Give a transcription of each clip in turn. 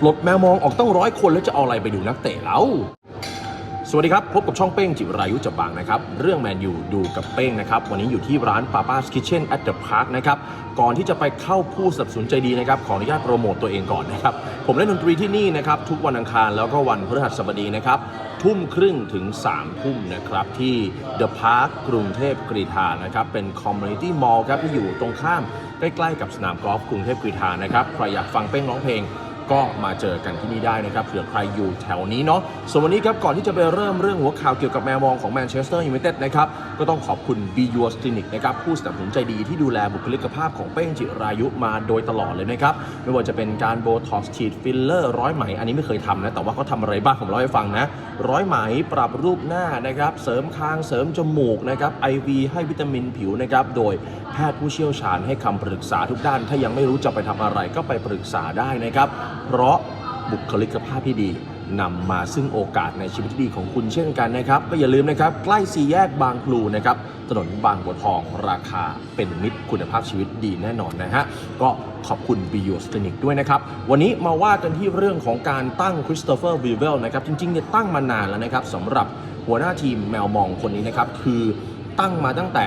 ปลดแมวมองออกต้องร้อยคนแล้วจะเอาอะไรไปดูนักเตะแล้วสวัสดีครับ พบกับช่องเป้งจิรายุจับบางนะครับ เรื่องแมนยูดูกับเป้งนะครับ วันนี้อยู่ที่ร้าน Papa's Kitchen at the Park นะครับ ก่อนที่จะไปเข้าผู้สนับสนุนใจดีนะครับ ขออนุญาตโปรโมตตัวเองก่อนนะครับ ผมเล่นดนตรีที่นี่นะครับ ทุกวันอังคารแล้วก็วันพฤหัสบดีนะครับ ทุ่มครึ่งถึง3ทุ่มนะครับ ที่ The Park กรุงเทพกรีฑานะครับ เป็น Community Mall ครับที่อยู่ตรงข้ามใกล้ๆกับสนามกอล์ฟกรุงเทพกรีฑานะครับใครอยากฟังเป้งร้องเพลง ก็มาเจอกันที่นี่ได้นะครับเผื่อใครอยู่แถวนี้เนาะส่วนวันนี้ครับก่อนที่จะไปเริ่มเรื่องหัวข่าวเกี่ยวกับแมวมองของแมนเชสเตอร์ยูไนเต็ดนะครับก็ต้องขอบคุณ b u s Clinic นะครับผู้สนับสนุนใจดีที่ดูแลบุคลิกภาพของเป้งจิรายุมาโดยตลอดเลยนะครับไม่ว่าจะเป็นการโบท็อกซ์ฉีดฟิลเลอร์ร้อยไหมอันนี้ไม่เคยทำนะแต่ว่าเขาทำอะไรบ้างผมเล่าให้ฟังนะร้อยไหมปรับรูปหน้านะครับเสริมคางเสริมจมูกนะครับไอวีให้วิตามินผิวนะครับโดยแพทย์ผู้เชี่ยวชาญให้คำปรึกษาทุกด้าน ถ้ายังไม่รู้จะไปทำอะไรก็ไปปรึกษาได้นะครับเพราะบุคลิกภาพที่ดีนำมาซึ่งโอกาสในชีวิตที่ดีของคุณเช่นกันนะครับ ก็อย่าลืมนะครับ ใกล้สี่แยกบางพลูนะครับถนนบางบัวทองราคาเป็นมิตรคุณภาพชีวิตดีแน่นอนนะฮะ ก็ขอบคุณ b i o s c l i n i c ด้วยนะครับ วันนี้มาว่ากันที่เรื่องของการตั้งคริสโตเฟอร์วีเวลนะครับ จริงๆเนี่ยตั้งมานานแล้วนะครับสำหรับหัวหน้าทีมแมวมองคนนี้นะครับ คือตั้งมาตั้งแต่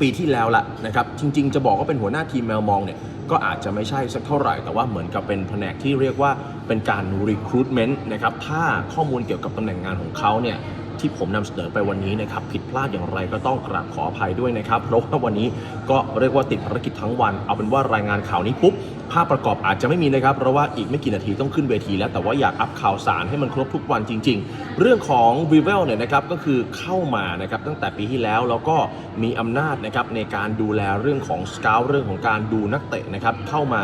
ปีที่แล้วละนะครับ จริง ๆ จะบอกว่าเป็นหัวหน้าทีมแมวมองเนี่ย ก็อาจจะไม่ใช่สักเท่าไหร่ แต่ว่าเหมือนกับเป็นแผนกที่เรียกว่าเป็นการ recruitment นะครับ ถ้าข้อมูลเกี่ยวกับตำแหน่งงานของเขาเนี่ย ที่ผมนำเสนอไปวันนี้นะครับผิดพลาดอย่างไรก็ต้องกราบขออภัยด้วยนะครับเพราะว่าวันนี้ก็เรียกว่าติดภารกิจทั้งวัน เอาเป็นว่ารายงานข่าวนี้ปุ๊บภาพประกอบอาจจะไม่มีนะครับ เพราะว่าอีกไม่กี่นาทีต้องขึ้นเวทีแล้ว แต่ว่าอยากอัพข่าวสารให้มันครบทุกวันจริง ๆ เรื่องของ v i v e l เนี่ยนะครับก็คือเข้ามานะครับตั้งแต่ปีที่แล้วแล้วก็มีอำนาจนะครับในการดูแลเรื่องของส c า u t เรื่องของการดูนักเตะนะครับเข้ามา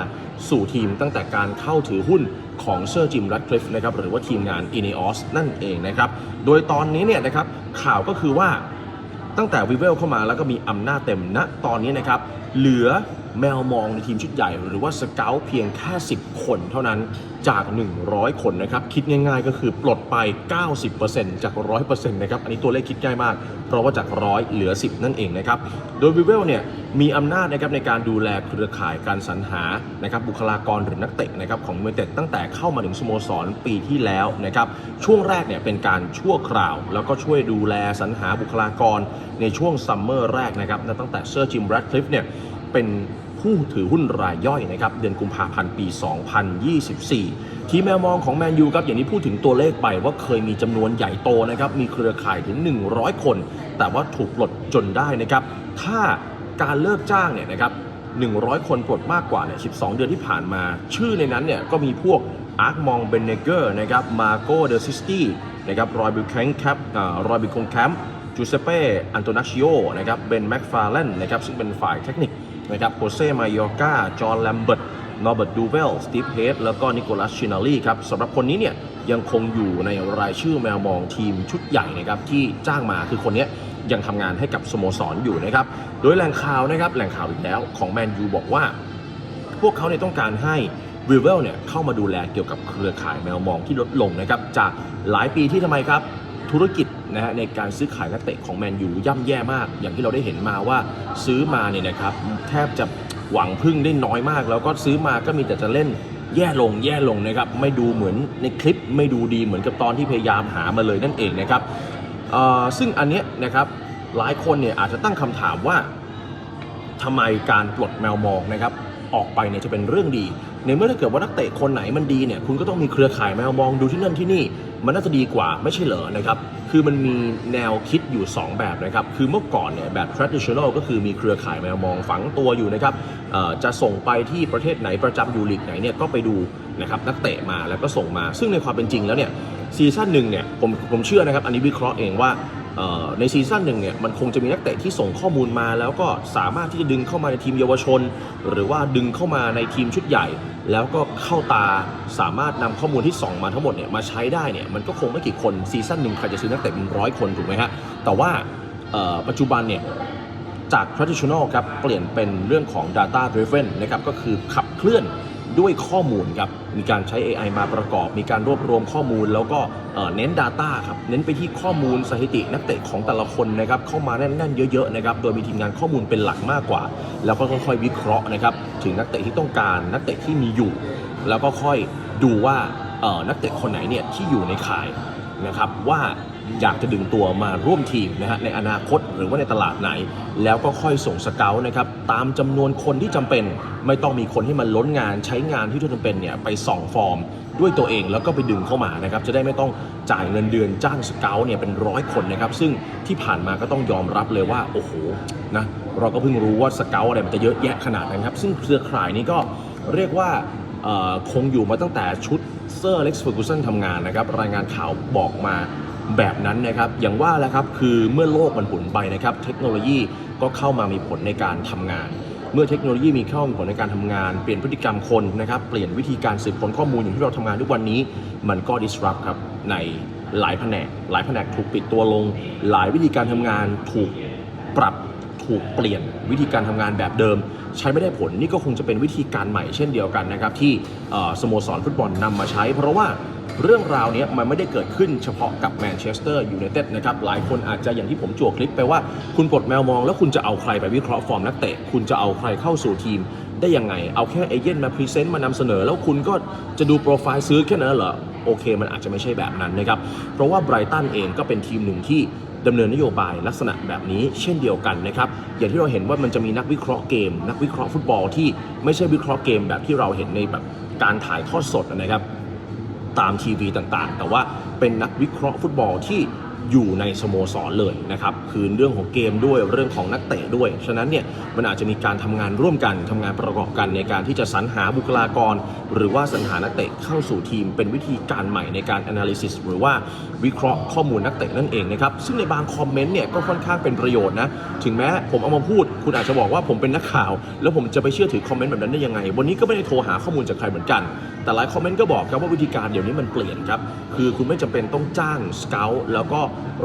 สู่ทีมตั้งแต่การเข้าถือหุ้น ของเซอร์จิมรัตคลิฟนะครับหรือว่าทีมงาน i n e o s นั่นเองนะครับ โดยตอนนี้เนี่ยนะครับข่าวก็คือว่าตั้งแต่วิเวลเข้ามาแล้วก็มีอำนาจเต็มณตอนนี้นะครับ เหลือแมวมองในทีมชุดใหญ่ หรือว่าสเกลเพียงแค่ 10 คนเท่านั้น จาก 100 คนนะครับ คิดง่ายๆ ก็คือปลดไป 90%จาก 100%นะครับ อันนี้ตัวเลขคิดง่ายมาก เพราะว่าจาก 100 เหลือ 10 นั่นเองนะครับ โดยวิเวลเนี่ยมีอำนาจนะครับในการดูแลเครือข่ายการสรรหานะครับบุคลากรหรือนักเตะนะครับของยูไนเต็ดตั้งแต่เข้ามาถึงสโมสรปีที่แล้วนะครับช่วงแรกเนี่ยเป็นการชั่วคราว แล้วก็ช่วยดูแลสรรหาบุคลากรในช่วงซัมเมอร์แรกนะครับตั้งแต่เซอร์จิมแรดคลิฟเนี่ยเป็น ผู้ถือหุ้นรายย่อยนะครับเดือนกุมภาพันธ์ปี 2024 ทีมแมวมองของแมนยูครับอย่างที่พูดถึงตัวเลขไปว่าเคยมีจำนวนใหญ่โตนะครับมีเครือข่ายถึง 100 คน แต่ว่าถูกปลดจนได้นะครับถ้าการเลิกจ้างเนี่ยนะครับ100 คนปลดมากกว่าเนี่ย12 เดือนที่ผ่านมา ชื่อในนั้นเนี่ยก็มีพวกอาร์คมองเบนเนเกอร์นะครับมาโกเดอซิสตี้นะครับรอยบิลแคงแคปรอยบิลคงแคมป์จูเซเป้ อันโตนาชิโอ นะครับ เบน แม็กฟาร์เลนนะครับ ซึ่งเป็นฝ่ายเทคนิค นะครับโคเซ่มายอกาจอห์นแลมเบิร์ตนอร์เบิร์ตดูเวลสตีฟเฮดแล้วก็นิโคลัสชินาลีครับสำหรับคนนี้เนี่ยยังคงอยู่ในรายชื่อแมวมองทีมชุดใหญ่นะครับที่จ้างมาคือคนนี้ยังทำงานให้กับสโมสรอยู่นะครับ โดยแหล่งข่าวนะครับแหล่งข่าวอีกแล้วของแมนยูบอกว่า พวกเขาเนี่ยต้องการให้วิเวลเนี่ยเข้ามาดูแลเกี่ยวกับเครือข่ายแมวมองที่ลดลงนะครับจากหลายปีที่ทำไมครับ ธุรกิจ นะฮะในการซื้อขายนักเตะของแมนยูย่ำแย่มาก อย่างที่เราได้เห็นมาว่าซื้อมาเนี่ยนะครับแทบจะหวังพึ่งได้น้อยมาก แล้วก็ซื้อมาก็มีแต่จะเล่นแย่ลงแย่ลงนะครับไม่ดูเหมือนในคลิปไม่ดูดีเหมือนกับตอนที่พยายามหามาเลยนั่นเองนะครับซึ่งอันเนี้ยนะครับหลายคนเนี่ยอาจจะตั้งคำถามว่าทำไมการปลดแมวมองนะครับออกไปเนี่ยจะเป็นเรื่องดี ในเมื่อถ้าเกิดว่านักเตะคนไหนมันดีเนี่ย คุณก็ต้องมีเครือข่ายแมวมองดูที่นั่นที่นี่ มันน่าจะดีกว่าไม่ใช่เหรอนะครับ คือมันมีแนวคิดอยู่ 2 แบบนะครับ คือเมื่อก่อนเนี่ยแบบ traditional ก็คือมีเครือข่ายแมวมองฝังตัวอยู่นะครับจะส่งไปที่ประเทศไหนประจำอยู่ลีกไหนเนี่ยก็ไปดูนะครับนักเตะมาแล้วก็ส่งมา ซึ่งในความเป็นจริงแล้วเนี่ยซีซั่นหนึ่งเนี่ยผมผมเชื่อนะครับ อันนี้วิเคราะห์เองว่าในซีซั่นหนึ่งเนี่ยมันคงจะมีนักเตะที่ส่งข้อมูลมา แล้วก็สามารถที่จะดึงเข้ามาในทีมเยาวชน หรือว่าดึงเข้ามาในทีมชุดใหญ่ แล้วก็เข้าตาสามารถนำข้อมูลที่ส่งมาทั้งหมดเนี่ยมาใช้ได้เนี่ยมันก็คงไม่กี่คนซีซั่นหนึ่งใครจะซื้อนักเตะเป็นร้อยคนถูกไหมฮะแต่ว่าปัจจุบันเนี่ยจาก traditional ครับเปลี่ยนเป็นเรื่องของ data driven นะครับก็คือขับเคลื่อน ด้วยข้อมูลครับ มีการใช้ AI มาประกอบ มีการรวบรวมข้อมูล แล้วก็เน้น Data ครับ เน้นไปที่ข้อมูลสถิตินักเตะของแต่ละคนนะครับ เข้ามาแน่นๆเยอะๆนะครับ โดยมีทีมงานข้อมูลเป็นหลักมากกว่า แล้วก็ค่อยๆวิเคราะห์นะครับ ถึงนักเตะที่ต้องการ นักเตะที่มีอยู่ แล้วก็ค่อยดูว่านักเตะคนไหนเนี่ยที่อยู่ในข่ายนะครับว่า อยากจะดึงตัวมาร่วมทีมนะฮะในอนาคตหรือว่าในตลาดไหน แล้วก็ค่อยส่งสเกลนะครับตามจำนวนคนที่จำเป็น ไม่ต้องมีคนที่มันล้นงานใช้งานที่จำเป็นเนี่ยไปส่องฟอร์มด้วยตัวเองแล้วก็ไปดึงเข้ามานะครับจะได้ไม่ต้องจ่ายเงินเดือนจ้างสเกลเนี่ยเป็นร้อยคนนะครับซึ่งที่ผ่านมาก็ต้องยอมรับเลยว่าโอ้โหนะเราก็เพิ่งรู้ว่าสเกลอะไรมันจะเยอะแยะขนาดนั้นครับซึ่งเครือข่ายนี้ก็เรียกว่าคงอยู่มาตั้งแต่ชุดเซอร์เล็กซ์เฟอร์กูสันทำงานนะครับรายงานข่าวบอกมา แบบนั้นนะครับ อย่างว่าแหล้วครับคือเมื่อโลกมันหมุนไปนะครับ เทคโนโลยีก็เข้ามามีผลในการทำงาน เมื่อเทคโนโลยีมีเข้ามีผลในการทำงาน เปลี่ยนพฤติกรรมคนนะครับ เปลี่ยนวิธีการสืบค้นข้อมูลอย่างที่เราทำงานทุกวันนี้ มันก็ disrupt ครับในหลายแผนก หลายแผนกถูกปิดตัวลง หลายวิธีการทำงานถูกปรับถูกเปลี่ยนวิธีการทำงานแบบเดิม ใช้ไม่ได้ผลนี่ก็คงจะเป็นวิธีการใหม่เช่นเดียวกันนะครับที่สโมสรฟุตบอลนำมาใช้ เพราะว่า เรื่องราวเนี้ยมันไม่ได้เกิดขึ้นเฉพาะกับแมนเชสเตอร์ยูไนเต็ดนะครับ หลายคนอาจจะอย่างที่ผมจั่วคลิปไปว่า คุณปลดแมวมองแล้วคุณจะเอาใครไปวิเคราะห์ฟอร์มนักเตะ คุณจะเอาใครเข้าสู่ทีมได้ยังไง เอาแค่เอเย่นมาพรีเซนต์มานำเสนอ แล้วคุณก็จะดูโปรไฟล์ซื้อแค่นั้นเหรอ โอเค มันอาจจะไม่ใช่แบบนั้นนะครับ เพราะว่าไบรตันเองก็เป็นทีมหนึ่งที่ดำเนินนโยบายลักษณะแบบนี้เช่นเดียวกันนะครับอย่างที่เราเห็นว่ามันจะมีนักวิเคราะห์เกม นักวิเคราะห์ฟุตบอลที่ไม่ใช่วิเคราะห์เกมแบบที่เราเห็นในแบบการถ่ายทอดสดนะครับ ตามทีวีต่างๆ แต่ว่าเป็นนักวิเคราะห์ฟุตบอลที่ อยู่ในสโมสรเลยนะครับคือเรื่องของเกมด้วยเรื่องของนักเตะด้วย ฉะนั้นเนี่ยมันอาจจะมีการทำงานร่วมกันทำงานประกอบกันในการที่จะสรรหาบุคลากร หรือว่าสรรหานักเตะเข้าสู่ทีม เป็นวิธีการใหม่ในการ analysis หรือว่าวิเคราะห์ข้อมูลนักเตะนั่นเองนะครับซึ่งในบางคอมเมนต์เนี่ยก็ค่อนข้างเป็นประโยชน์นะถึงแม้ผมเอามาพูด คุณอาจจะบอกว่าผมเป็นนักข่าว แล้วผมจะไปเชื่อถือคอมเมนต์แบบนั้นได้ยังไง วันนี้ก็ไม่ได้โทรหาข้อมูลจากใครเหมือนกัน แต่หลายคอมเมนต์ก็บอกครับว่าวิธีการเดี๋ยวนี้มันเปลี่ยนครับคือคุณไม่จำเป็นต้องจ้างสเกลแล้วก็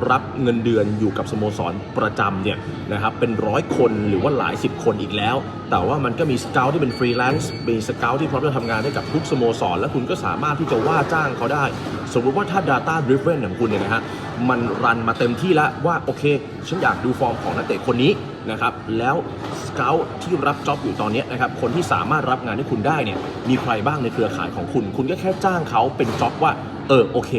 รับเงินเดือนอยู่กับสโมสรประจำเนี่ยนะครับเป็นร้อยคนหรือว่าหลายสิบคนอีกแล้ว แต่ว่ามันก็มีสเกลที่เป็นฟรีแลนซ์มีสเกลที่พร้อมจะทำงานให้กับทุกสโมสร และคุณก็สามารถที่จะว่าจ้างเขาได้ สมมติว่าถ้า Data Driven ของคุณเนี่ยนะฮะมันรันมาเต็มที่แล้วว่าโอเค ฉันอยากดูฟอร์มของนักเตะคนนี้นะครับแล้วสเกลที่รับจ็อบอยู่ตอนนี้นะครับคนที่สามารถรับงานให้คุณได้เนี่ยมีใครบ้างในเครือข่ายของคุณ คุณก็แค่จ้างเขาเป็นจ็อบว่าเออโอเค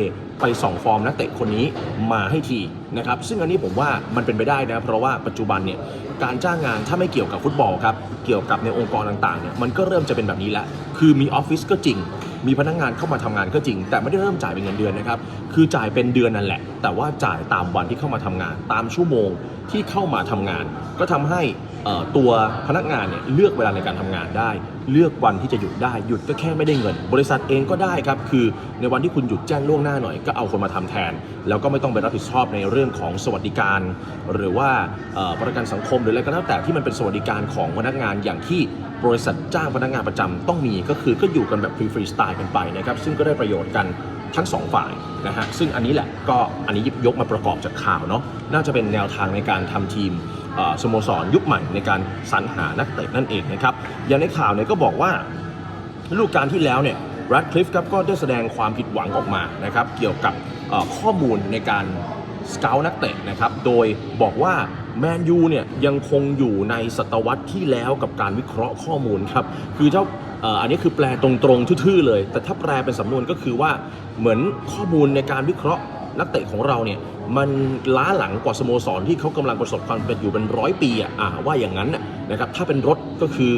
ไปส่องฟอร์มนักเตะคนนี้มาให้ทีนะครับซึ่งอันนี้ผมว่ามันเป็นไปได้นะเพราะว่าปัจจุบันเนี่ยการจ้างงานถ้าไม่เกี่ยวกับฟุตบอลครับเกี่ยวกับในองค์กรต่างๆเนี่ยมันก็เริ่มจะเป็นแบบนี้แล้วคือมีออฟฟิศก็จริง มีพนักงานเข้ามาทำงานก็จริง แต่ไม่ได้เริ่มจ่ายเป็นเงินเดือนนะครับคือจ่ายเป็นเดือนนั่นแหละ แต่ว่าจ่ายตามวันที่เข้ามาทำงาน ตามชั่วโมงที่เข้ามาทำงาน ก็ทำให้ ตัวพนักงานเนี่ยเลือกเวลาในการทำงานได้ เลือกวันที่จะหยุดได้หยุดก็แค่ไม่ได้เงิน บริษัทเองก็ได้ครับคือในวันที่คุณหยุดแจ้งล่วงหน้าหน่อยก็เอาคนมาทำแทน แล้วก็ไม่ต้องไปรับผิดชอบในเรื่องของสวัสดิการ หรือว่าประกันสังคมหรืออะไรก็แล้วแต่ที่มันเป็นสวัสดิการของพนักงานอย่างที่บริษัทจ้างพนักงานประจำต้องมีก็คือก็อยู่กันแบบฟรีฟรีสไตล์กันไปนะครับซึ่งก็ได้ประโยชน์กันทั้งสองฝ่ายนะฮะซึ่งอันนี้แหละก็อันนี้หยิบยกมาประกอบจากข่าวเนาะน่าจะเป็นแนวทางในการทำทีม สโมสรยุคใหม่ในการสรรหานักเตะนั่นเองนะครับอย่างในข่าวเนี่ยก็บอกว่าฤดูกาลที่แล้วเนี่ยรัดคลิฟครับก็ได้แสดงความผิดหวังออกมานะครับเกี่ยวกับข้อมูลในการสเกลนักเตะนะครับโดยบอกว่าแมนยูเนี่ยยังคงอยู่ในศตวรรษที่แล้วกับการวิเคราะห์ข้อมูลครับคือถ้าอันนี้คือแปลตรงๆทื่อๆเลย แต่ถ้าแปลเป็นสำนวนก็คือว่าเหมือนข้อมูลในการวิเคราะห์นักเตะของเราเนี่ย มันล้าหลังกว่าสโมสรที่เขากำลังประสบความสำเร็จอยู่เป็นร้อยปีอะอ่าว่าอย่างนั้นนะครับถ้าเป็นรถก็คือ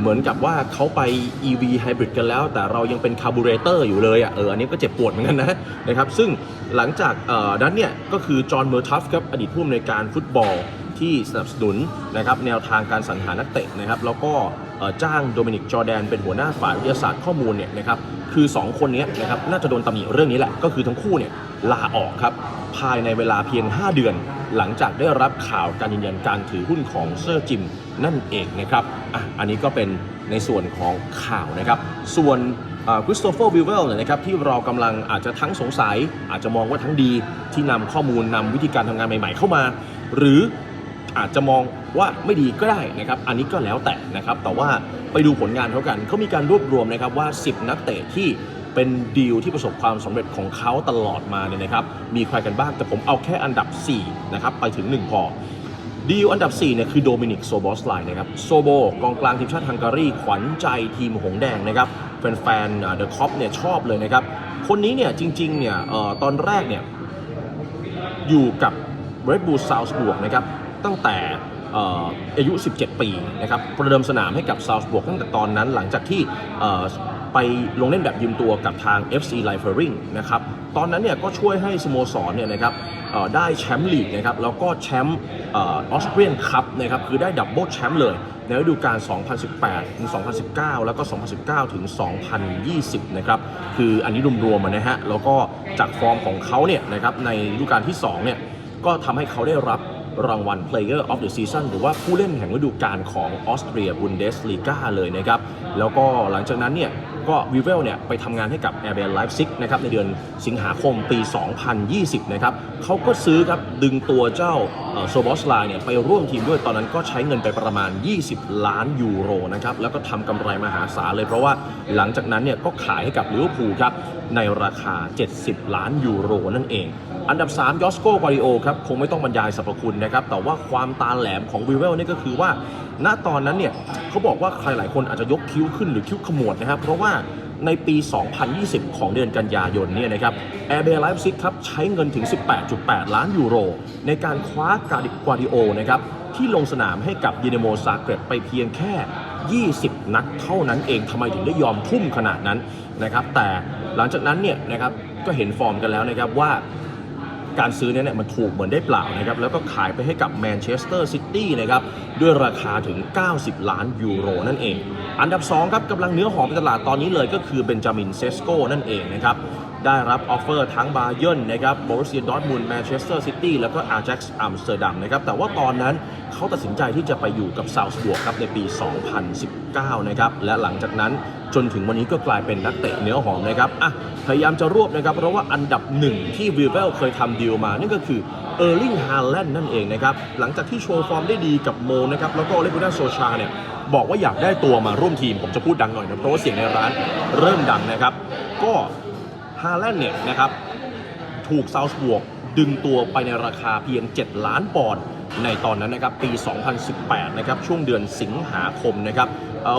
เหมือนกับว่าเขาไป EV Hybrid กันแล้ว แต่เรายังเป็นคาร์บูเรเตอร์อยู่เลยอะเอออันนี้ก็เจ็บปวดเหมือนกันนะนะครับซึ่งหลังจากนั้นเนี่ยก็คือจอห์นเมอร์ทัฟครับอดีตผู้อำนวยการฟุตบอลที่สนับสนุนนะครับแนวทางการสรรหานักเตะนะครับ แล้วก็จ้างโดมินิกจอแดนเป็นหัวหน้าฝ่ายวิทยาศาสตร์ข้อมูลเนี่ยนะครับคือ 2 คนนี้นะครับน่าจะโดนตำหนิเรื่องนี้แหละ ก็คือทั้งคู่เนี่ยลาออกครับ ภายในเวลาเพียง 5 เดือน หลังจากได้รับข่าวการยืนยันการถือหุ้นของเซอร์จิมนั่นเองนะครับอะอันนี้ก็เป็นในส่วนของข่าวนะครับ ส่วนคริสโตเฟอร์วิลเวลเนี่ยนะครับที่เรากำลังอาจจะทั้งสงสัย อาจจะมองว่าทั้งดีที่นำข้อมูลนำวิธีการทำงานใหม่ ๆ เข้ามา หรืออาจจะมองว่าไม่ดีก็ได้นะครับ อันนี้ก็แล้วแต่นะครับ แต่ว่าไปดูผลงานเขากัน เขามีการรวบรวมนะครับว่า 10 นักเตะที่ เป็นดีลที่ประสบความสำเร็จของเขาตลอดมาเนี่ยนะครับ มีใครกันบ้างแต่ผมเอาแค่อันดับ 4 นะครับ ไปถึง 1 พอดีลอันดับ 4 เนี่ยคือโดมินิกโซบอสไลน์นะครับ โซโบกองกลางทีมชาติฮังการี ขวัญใจทีมหงแดงนะครับแฟนๆเดอะคอปเนี่ยชอบเลยนะครับ คนนี้เนี่ยจริงๆเนี่ยออตอนแรกเนี่ยอยู่กับ Red Bull Salzburg นะครับตั้งแต่อายุ 17 ปีนะครับประเดิมสนามให้กับ Salzburg ตั้งแต่ตอนนั้นหลังจากที่ ไปลงเล่นแบบยืมตัวกับทาง FC l i f e r i n g นะครับตอนนั้นเนี่ยก็ช่วยให้สโมสรเนี่ยนะครับได้แชมป์ลีกนะครับแล้วก็แชมป์ออสเตรียนคัพนะครับคือได้ดับเบิลแชมป์เลยในฤดูกาล 2018 ถึง 2019 แล้วก็ 2019 ถึง 2020 นะครับ คืออันนี้รวมๆมานะฮะ แล้วก็จากฟอร์มของเขาเนี่ยนะครับ ในฤดูกาลที่ 2 เนี่ย ก็ทำให้เขาได้รับรางวัล Player of the Season หรือว่าผู้เล่นแห่งฤดูกาลของออสเตรียบุนเดสลีกาเลยนะครับ แล้วก็หลังจากนั้นเนี่ยก็วิเวลเนี่ยไปทำงานให้กับ a i r b a n Leipzig นะครับในเดือนสิงหาคมปี 2020 นะครับเขาก็ซื้อครับดึงตัวเจ้าโซบอสไลเนี่ยไปร่วมทีมด้วยตอนนั้นก็ใช้เงินไปประมาณ 20 ล้านยูโรนะครับแล้วก็ทำกำไรมหาศาลเลยเพราะว่าหลังจากนั้นเนี่ยก็ขายให้กับลิเวอร์พูลครับในราคา 70 ล้านยูโรนั่นเอง อันดับ 3 ยอสโกกวาริโอครับคงไม่ต้องบรรยายสรรพคุณนะครับแต่ว่าความตาแหลมของวิเวลนี่ก็คือว่า ณตอนนั้นเนี่ยเขาบอกว่าใครหลายคนอาจจะยกคิ้วขึ้นหรือคิ้วขมวดนะครับเพราะว่าในปี 2020 ของเดือนกันยายนเนี่ยนะครับแอร์เบลไลฟ์ซิกครับใช้เงินถึง 18.8 ล้านยูโร ในการคว้ากาดิกวาดิโอนะครับที่ลงสนามให้กับยูเนโมซาเกรบไปเพียงแค่ 20 นัดเท่านั้นเองทำไมถึงได้ยอมทุ่มขนาดนั้นนะครับแต่หลังจากนั้นเนี่ยนะครับก็เห็นฟอร์มกันแล้วนะครับว่า การซื้อเนี่ยมันถูกเหมือนได้เปล่านะครับแล้วก็ขายไปให้กับแมนเชสเตอร์ซิตี้นะครับด้วยราคาถึง 90 ล้านยูโรนั่นเอง อันดับ2ครับกำลังเนื้อหอมในตลาดตอนนี้เลยก็คือเบนจามินเซสโกนั่นเองนะครับ ได้รับออฟเฟอร์ทั้งบาเยิร์นนะครับบอรุสเซียดอร์ทมุนแมนเชสเตอร์ซิตี้แล้วก็อาร์เจ็กซ์อัมสเตอร์ดัมนะครับแต่ว่าตอนนั้นเขาตัดสินใจที่จะไปอยู่กับซาวส์บวกครับในปี 2019 นะครับและหลังจากนั้นจนถึงวันนี้ก็กลายเป็นนักเตะเนื้อหอมนะครับอะพยายามจะรวบนะครับ เพราะว่าอันดับหนึ่งที่วิเวลเคยทำดีลมา นั่นก็คือเออร์ลิงฮาแลนด์นั่นเองนะครับ หลังจากที่โชว์ฟอร์มได้ดีกับโมนะครับ แล้วก็เลกูน่าโซชาเนี่ยบอกว่าอยากได้ตัวมาร่วมทีม ผมจะพูดดังหน่อยนะ เพราะว่าเสียงในร้านเริ่มดังนะครับ ก็ ฮาแลนด์เนี่ยนะครับถูกซาวส์บวกดึงตัวไปในราคาเพียง 7 ล้านปอนด์ในตอนนั้นนะครับปี 2018 นะครับช่วงเดือนสิงหาคมนะครับ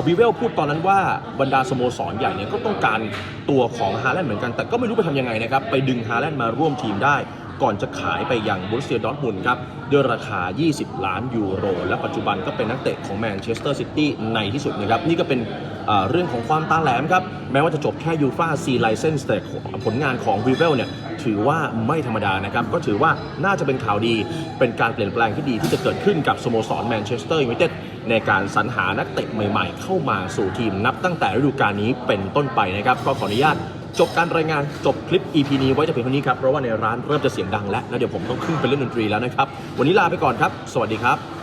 วิเวลพูดตอนนั้นว่าบรรดาสโมสรใหญ่เนี่ยก็ต้องการตัวของฮาแลนด์เหมือนกัน แต่ก็ไม่รู้ไปทำยังไงนะครับ ไปดึงฮาแลนด์มาร่วมทีมได้ ก่อนจะขายไปยังบรูเซียดอทมุนครับด้วยราคา 20 ล้านยูโร และปัจจุบันก็เป็นนักเตะของแมนเชสเตอร์ซิตี้ในที่สุดนะครับ นี่ก็เป็นเรื่องของความตาแหลมครับ แม้ว่าจะจบแค่ยูฟาซีไลเซนส์แต่ผลงานของวีเวลเนี่ยถือว่าไม่ธรรมดานะครับ ก็ถือว่าน่าจะเป็นข่าวดี เป็นการเปลี่ยนแปลงที่ดีที่จะเกิดขึ้นกับสโมสรแมนเชสเตอร์ยูไนเต็ดในการสรรหานักเตะใหม่ๆ เข้ามาสู่ทีมนับตั้งแต่ฤดูกาลนี้เป็นต้นไปนะครับ ก็ขออนุญาต จบการรายงานจบคลิป EP นี้ไว้จะเพียงเท่านี้ครับ เพราะว่าในร้านเริ่มจะเสียงดังแล้วแล้วเดี๋ยวผมต้องขึ้นไปเล่นดนตรีแล้วนะครับ วันนี้ลาไปก่อนครับ สวัสดีครับ